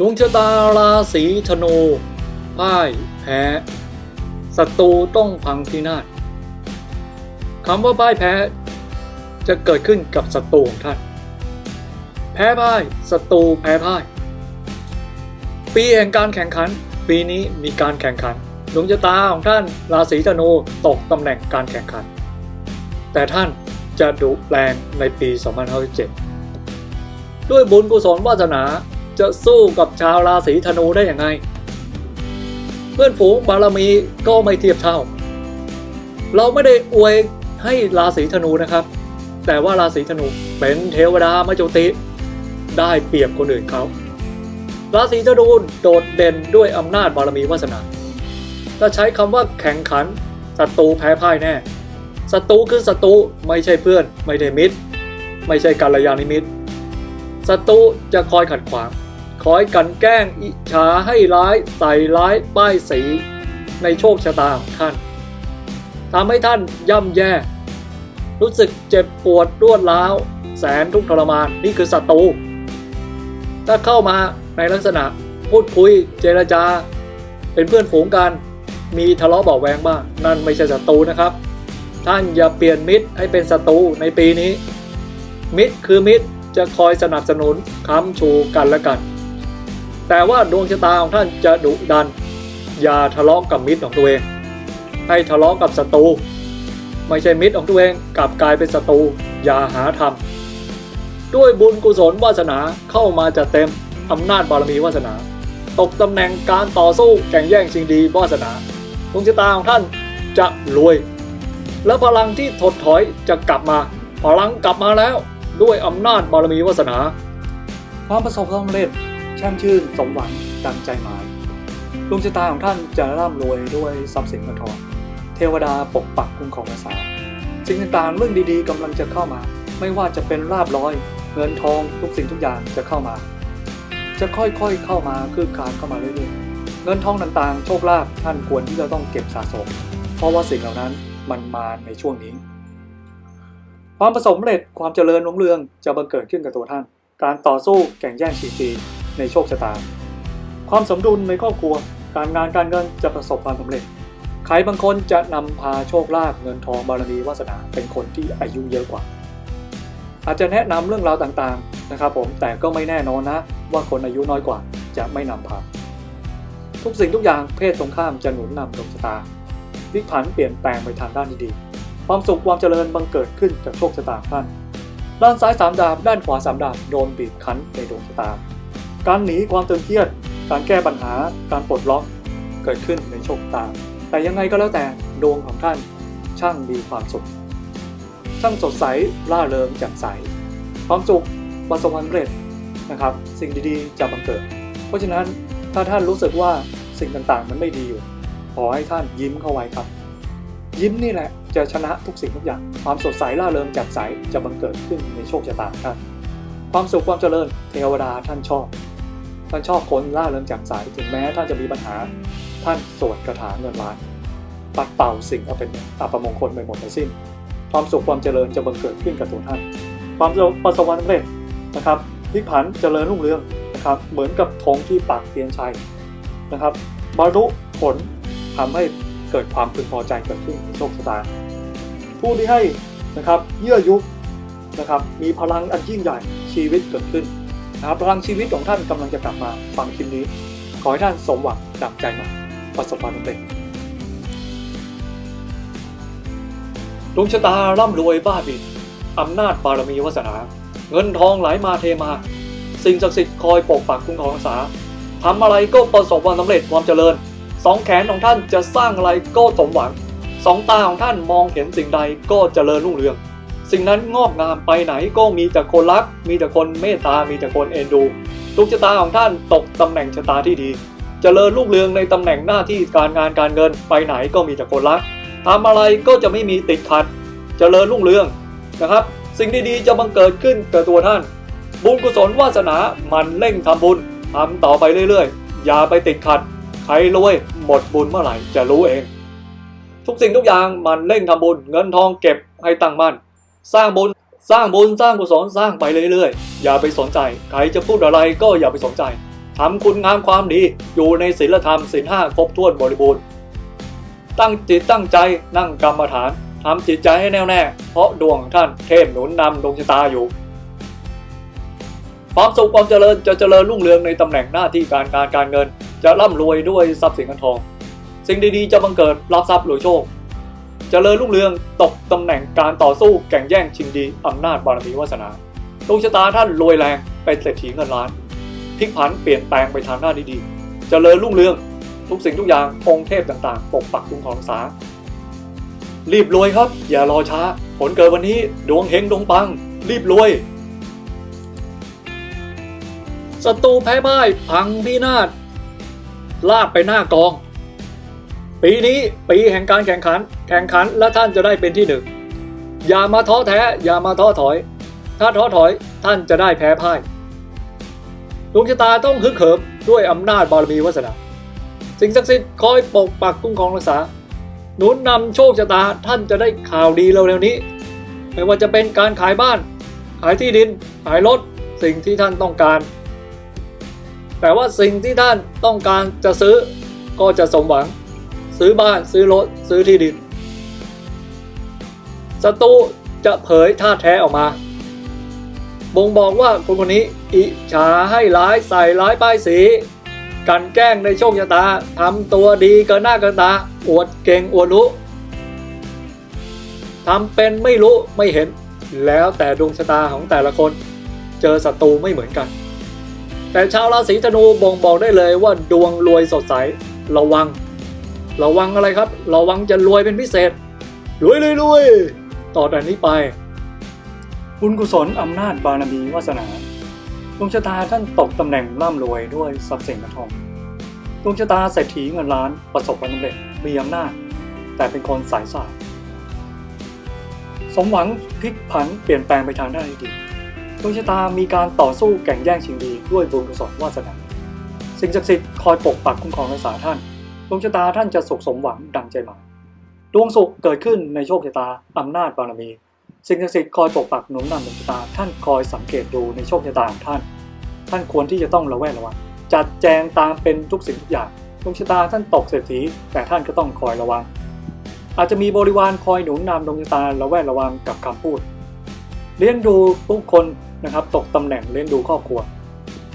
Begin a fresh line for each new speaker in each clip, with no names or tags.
ดวงชะตาราศีธนูพ่ายแพ้ศัตรูต้องพังพินาศคำว่าพ่ายแพ้จะเกิดขึ้นกับศัตรูของท่าน แพ้พ่ายศัตรูแพ้พ่าย ปีแห่งการแข่งขัน ปีนี้มีการแข่งขันดวงชะตาของท่านราศีธนูตกตำแหน่งการแข่งขัน แต่ท่านจะดุแรงในปี 2567ด้วยบุญกุศลวาสนา จะสู้กับชาวราศีธนูได้อย่างไง เพื่อนฝูงบารมีก็ไม่เทียบเท่า เราไม่ได้อวยให้ราศีธนูนะครับ แต่ว่าราศีธนูเป็นเทวดามจุติ ได้เปรียบคนอื่นเขาราศีธนูโดดเด่นด้วยอำนาจบารมีวาสนาถ้าใช้คำว่าแข่งขันศัตรูแพ้พ่ายแน่ศัตรูคือศัตรูไม่ใช่เพื่อน ไม่ได้มิตร ไม่ใช่กัลยาณมิตรศัตรูจะคอยขัดขวาง คอยกันแกล้งอิจฉาให้ร้ายใส่ร้ายป้ายสี ในโชคชะตาของท่านทำให้ท่านย่ำแย่ รู้สึกเจ็บปวดรวดร้าว แสนทุกข์ทรมานนี่คือศัตรูถ้าเข้ามาในลักษณะพูดคุยเจรจา เป็นเพื่อนฝูงกัน มีทะเลาะเบาแวงบ้างนั่นไม่ใช่ศัตรูนะครับ ท่านอย่าเปลี่ยนมิตรให้เป็นศัตรูในปีนี้ มิตรคือมิตรจะคอยสนับสนุนค้ำชูกันและกัน แต่ว่าดวงชะตาของท่านจะดุดัน อย่าทะเลาะกับมิตรของตัวเอง ให้ทะเลาะกับศัตรูไม่ใช่มิตรของตัวเองกลับกลายเป็นศัตรูอย่าหาทำด้วยบุญกุศลวาสนาเข้ามาจะเต็มอำนาจบารมีวาสนา ตกตำแหน่งการต่อสู้แข่งแย่งชิงดีวาสนาดวงชะตาของท่านจะรวย และพลังที่ถดถอยจะกลับมา พลังกลับมาแล้วด้วยอำนาจบารมีวาสนา ความประสบความสำเร็จ แช่มชื่นสมหวังดังใจหมายดวงชะตาของท่านจะร่ำรวยด้วยทรัพย์สินเงินทอง เทวดาปกปักคุ้มครองรักษาสิ่งต่างๆเรื่องดีๆกำลังจะเข้ามา ไม่ว่าจะเป็นลาบลอย เงินทองทุกสิ่งทุกอย่างจะเข้ามา จะค่อยๆเข้ามาคือการเข้ามาเรื่อยๆ เงินทองต่างๆ โชคลาภท่านควรที่จะต้องเก็บสะสม เพราะว่าสิ่งเหล่านั้นมันมาในช่วงนี้ ความประสบความเร็จความเจริญรุ่งเรืองจะบังเกิดขึ้นกับตัวท่าน การต่อสู้แข่งแย่งชิงดี ในโชคชะตา ความสมดุลในครอบครัว การงานการเงินจะประสบความสำเร็จ ใครบางคนจะนำพาโชคลาภเงินทองบารมีวาสนาเป็นคนที่อายุเยอะกว่า อาจจะแนะนำเรื่องราวต่างๆนะครับผมแต่ก็ไม่แน่นอนนะว่าคนอายุน้อยกว่าจะไม่นำพาทุกสิ่งทุกอย่างเพศตรงข้ามจะหนุนนำดวงชะตาพลิกผันเปลี่ยนแปลงไปทางด้านที่ดีความสุขความเจริญบังเกิดขึ้นจากโชคชะตาท่าน ด้านซ้ายสามดาบ ด้านขวาสามดาบ โดนบีบคั้นในดวงชะตา การหนีความตึงเครียด การแก้ปัญหา การปลดล็อกเกิดขึ้นในโชคตา แต่ยังไงก็แล้วแต่ดวงของท่านช่างมีความสุข ช่างสดใสร่าเริงแจ่มใส ความสุขประสบความสำเร็จนะครับ สิ่งดีๆจะบังเกิด เพราะฉะนั้นถ้าท่านรู้สึกว่าสิ่งต่างๆ มันไม่ดีอยู่ ขอให้ท่านยิ้มเข้าไว้ครับ ยิ้มนี่แหละจะชนะทุกสิ่งทุกอย่าง ความสดใสร่าเริงแจ่มใสจะบังเกิดขึ้นในโชคชะตางท่านความสุขความเจริญเทวดาท่านชอบ ท่านชอบคนร่าเริงแจ่มใสถึงแม้ท่านจะมีปัญหา ท่านสวดคาถาเงินล้าน ปัดเป่าสิ่งเอาเป็นอัปมงคลไปหมดทั้งสิ้น ความสุขความเจริญจะบังเกิดขึ้นกับตัวท่าน ความประสบความสำเร็จนะครับพลิกผันเจริญรุ่งเรืองนะครับ เหมือนกับธงที่ปักเทียนชัยนะครับบรรลุผลทำให้เกิดความพึงพอใจเกิดขึ้นในโชคชะตาผู้ที่ให้นะครับเยื่อยุนะครับมีพลังอันยิ่งใหญ่ชีวิตเกิดขึ้น นะครับพลังชีวิตของท่านกำลังจะกลับมาฟังคลิปนี้ ขอให้ท่านสมหวังดังใจมาประสบความสำเร็จดวงชะตาร่ำรวยบ้าบินอำนาจบารมีวาสนา เงินทองไหลมาเทมา สิ่งศักดิ์สิทธิ์คอยปกปักคุ้มครองรักษาทำอะไรก็ประสบความสำเร็จความเจริญสองแขนของท่านจะสร้างอะไรก็สมหวังสองตาของท่านมองเห็นสิ่งใดก็เจริญรุ่งเรือง สิ่งนั้นงอกงามไปไหนก็มีแต่คนรัก มีแต่คนเมตตา มีแต่คนเอ็นดูทุกชะตาของท่านตกตำแหน่งชะตาที่ดีเจริญรุ่งเรืองในตำแหน่งหน้าที่การงานการเงินไปไหนก็มีแต่คนรักทำอะไรก็จะไม่มีติดขัดเจริญรุ่งเรืองนะครับ สิ่งดีๆจะบังเกิดขึ้นกับตัวท่าน บุญกุศลวาสนามันเร่งทำบุญทำต่อไปเรื่อยๆ อย่าไปติดขัด ใครรวยหมดบุญเมื่อไหร่จะรู้เอง ทุกสิ่งทุกอย่างมันเร่งทำบุญเงินทองเก็บให้ตั้งมั่น สร้างบุญสร้างบุญสร้างกุศลสร้างไปเรื่อยๆ อย่าไปสนใจ ใครจะพูดอะไรก็อย่าไปสนใจทำคุณงามความดีอยู่ในศีลธรรมศีลห้าครบถ้วนบริบูรณ์ ตั้งจิตตั้งใจนั่งกรรมฐานทำจิตใจให้แน่วแน่เพราะดวงท่านเทพหนุนนำดวงชะตาอยู่ความสุขความเจริญจะเจริญรุ่งเรืองในตำแหน่งหน้าที่การงานการเงิน จะร่ำรวยด้วยทรัพย์สินเงินทอง สิ่งดีๆจะบังเกิดรับทรัพย์รวยโชค เจริญรุ่งเรืองตกตำแหน่งการต่อสู้แข่งแย่งชิงดีอำนาจบารมีวาสนาดวงชะตาท่านรวยแรงเป็นเศรษฐีเงินล้านพลิกผันเปลี่ยนแปลงไปทางหน้าดีๆ เจริญรุ่งเรือง ทุกสิ่งทุกอย่างองค์เทพต่างๆ ปกปักคุ้มครองรักษารีบรวยครับ อย่ารอช้า ผลเกิดวันนี้ดวงเฮงดวงปัง รีบรวยศัตรูแพ้พ่ายพังพินาศลาบไปหน้ากอง ปีนี้ปีแห่งการแข่งขัน แข่งขันและท่านจะได้เป็นที่หนึ่ง อย่ามาท้อแท้ อย่ามาท้อถอย ถ้าท้อถอยท่านจะได้แพ้พ่ายดวงชะตาต้องฮึกเหิมด้วยอำนาจบารมีวาสนา สิ่งศักดิ์สิทธิ์คอยปกปักคุ้มครองรักษา หนุนนำโชคชะตาท่านจะได้ข่าวดีเร็วๆนี้ ไม่ว่าจะเป็นการขายบ้าน ขายที่ดิน ขายรถ สิ่งที่ท่านต้องการ แต่ว่าสิ่งที่ท่านต้องการจะซื้อก็จะสมหวัง ซื้อบ้านซื้อรถซื้อที่ดินศัตรูจะเผยท่าแท้ออกมา บ่งบอกว่าคนคนนี้อิจฉาให้ร้ายใส่ร้ายป้ายสี กันแกล้งในโชคชะตาทำตัวดีเกินหน้าเกินตา อวดเก่งอวดรู้ทำเป็นไม่รู้ไม่เห็น แล้วแต่ดวงชะตาของแต่ละคน เจอศัตรูไม่เหมือนกัน แต่ชาวราศีธนูบ่งบอกได้เลยว่าดวงรวยสดใสระวัง ระวังอะไรครับ ระวังจะรวยเป็นพิเศษ รวยเลยรวยต่อจากนี้ไปบุญกุศลอำนาจบารมีวาสนาดวงชะตาท่านตกตำแหน่งร่ำรวยด้วยทรัพย์สินเงินทองดวงชะตาเศรษฐีเงินล้านประสบความสำเร็จมีอำนาจ แต่เป็นคนสายสายสมหวังพลิกผันเปลี่ยนแปลงไปทางด้านที่ดีดวงชะตามีการต่อสู้แข่งแย่งชิงดีด้วยบุญกุศลวาสนา สิ่งศักดิ์สิทธิ์คอยปกปักคุ้มครองรักษาท่าน ดวงชะตาท่านจะสุขสมหวังดังใจหมายดวงสุขเกิดขึ้นในโชคชะตาอำนาจบารมี สิ่งศักดิ์สิทธิ์คอยปกปักหนุนนำดวงชะตาท่านคอยสังเกตดูในโชคชะตาของท่าน ท่านควรที่จะต้องระแวดระวังจัดแจงตามเป็นทุกสิ่งทุกอย่างดวงชะตาท่านตกเศรษฐีแต่ท่านก็ต้องคอยระวัง อาจจะมีบริวารคอยหนุนนำดวงชะตาระแวดระวังกับคำพูด เลี้ยงดูทุกคนนะครับตกตำแหน่งเลี้ยงดูครอบครัว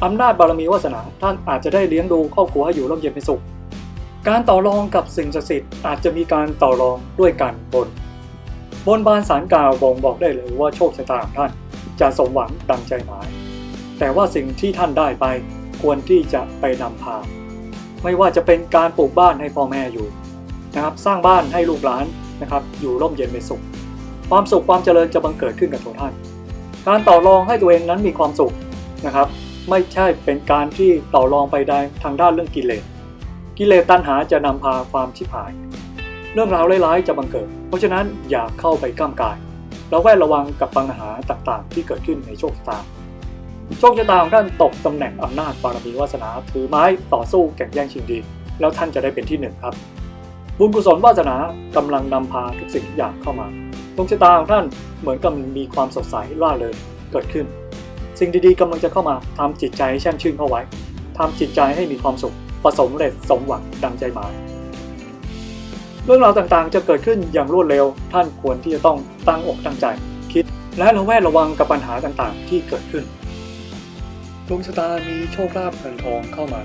อำนาจบารมีวาสนาท่านอาจจะได้เลี้ยงดูครอบครัวให้อยู่ร่มเย็นเป็นสุข การต่อรองกับสิ่งศักดิ์สิทธิ์อาจจะมีการต่อรองด้วยการบน บนบานสารกล่าวบ่งบอกได้เลยว่าโชคชะตาของท่านจะสมหวังดังใจหมาย แต่ว่าสิ่งที่ท่านได้ไปควรที่จะไปนำพา ไม่ว่าจะเป็นการปลูกบ้านให้พ่อแม่อยู่นะครับสร้างบ้านให้ลูกหลานนะครับอยู่ร่มเย็นเป็นสุข ความสุขความเจริญจะบังเกิดขึ้นกับตัวท่าน การต่อรองให้ตัวเองนั้นมีความสุขนะครับ ไม่ใช่เป็นการที่ต่อรองไปได้ทางด้านเรื่องกิเลส กิเลสตัณหาจะนำพาความชิบหาย เรื่องราวร้ายๆจะบังเกิด เพราะฉะนั้นอย่าเข้าไปก้ามกายเราแวดระวังกับปัญหาต่างๆ ที่เกิดขึ้นในโชคชะตา โชคชะตาของท่านตกตำแหน่งอำนาจบารมีวาสนาถือไม้ต่อสู้แข่งแย่งชิงดี แล้วท่านจะได้เป็นที่หนึ่งครับ บุญกุศลวาสนากำลังนำพาทุกสิ่งทุกอย่างเข้ามาดวงชะตาของท่านเหมือนกับมีความสดใสร่าเริงเกิดขึ้น สิ่งดีๆกำลังจะเข้ามาทำจิตใจให้แช่มชื่นเข้าไว้ทำจิตใจให้มีความสุข ประสมเร็จสมหวังดังใจหมาย เรื่องราวต่างๆจะเกิดขึ้นอย่างรวดเร็ว ท่านควรที่จะต้องตั้งอกตั้งใจ คิดและระแวดระวังกับปัญหาต่างๆ ที่เกิดขึ้นดวงชะตามีโชคลาภเงินทองเข้ามา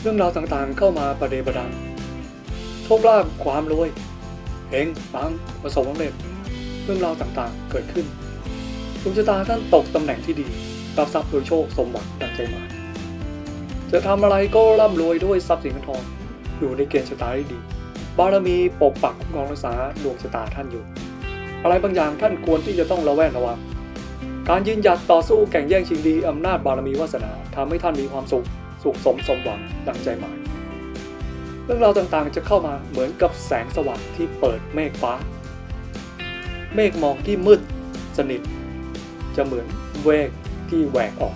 เรื่องราวต่างๆเข้ามาประเดประดัง โชคลาภความรวยเฮงปังประสบความสำเร็จ เรื่องราวต่างๆเกิดขึ้นดวงชะตาท่านตกตำแหน่งที่ดีรับทรัพย์โดยโชคสมหวังดังใจหมาย จะทำอะไรก็ร่ำรวยด้วยทรัพย์สินเงินทอง อยู่ในเกณฑ์ชะตาที่ดีบารมีปกปักคุ้มครองรักษาดวงชะตาท่านอยู่ อะไรบางอย่างท่านควรที่จะต้องระแวดระวัง การยืนหยัดต่อสู้แข่งแย่งชิงดีอำนาจบารมีวาสนาทำให้ท่านมีความสุข สุขสมสมหวังดังใจหมาย เรื่องราวต่างๆจะเข้ามาเหมือนกับแสงสว่างที่เปิดเมฆฟ้า เมฆหมอกที่มืดสนิท จะเหมือนเวกที่แหวกออก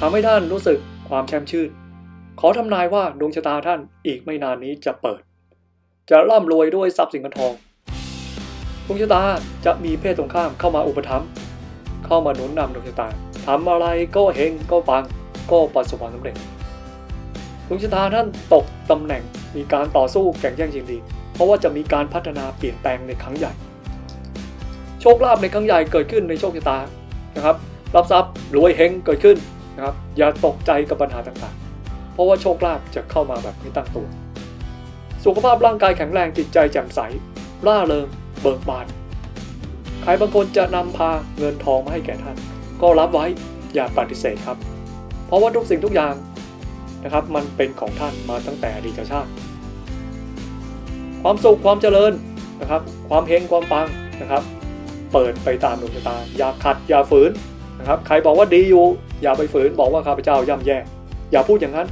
ทำให้ท่านรู้สึก ความแช่มชื่น ขอทำนายว่าดวงชะตาท่านอีกไม่นานนี้จะเปิด จะร่ำรวยด้วยทรัพย์สินเงินทองดวงชะตาจะมีเพศตรงข้ามเข้ามาอุปถัมภ์เข้ามาหนุนนำดวงชะตาทำอะไรก็เฮงก็ปังก็ประสบความสำเร็จดวงชะตาท่านตกตำแหน่งมีการต่อสู้แข่งแย่งชิงดี เพราะว่าจะมีการพัฒนาเปลี่ยนแปลงในครั้งใหญ่ โชคลาภในครั้งใหญ่เกิดขึ้นในโชคชะตานะครับรับทรัพย์รวยเฮงเกิดขึ้น นะครับ อย่าตกใจกับปัญหาต่างๆ เพราะว่าโชคลาภจะเข้ามาแบบไม่ตั้งตัว สุขภาพร่างกายแข็งแรงจิตใจแจ่มใส ร่าเริง เบิกบาน ใครบางคนจะนำพาเงินทองมาให้แก่ท่าน ก็รับไว้อย่าปฏิเสธครับ เพราะว่าทุกสิ่งทุกอย่างนะครับ มันเป็นของท่านมาตั้งแต่อดีตชาติ ความสุขความเจริญนะครับ ความเฮงความปังนะครับ เปิดไปตามดวงชะตาอย่าขัดอย่าฝืนนะครับ ใครบอกว่าดีอยู่ อย่าไปฝืนบอกว่าข้าพเจ้าย่ำแย่ อย่าพูดอย่างนั้น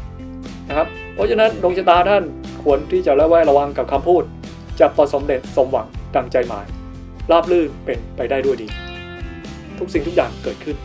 นะครับ เพราะฉะนั้นดวงชะตาท่านควรที่จะระแวดระวังกับคำพูด จะประสมเด็จสมหวังดังใจหมาย ราบรื่นเป็นไปได้ด้วยดี ทุกสิ่งทุกอย่างเกิดขึ้น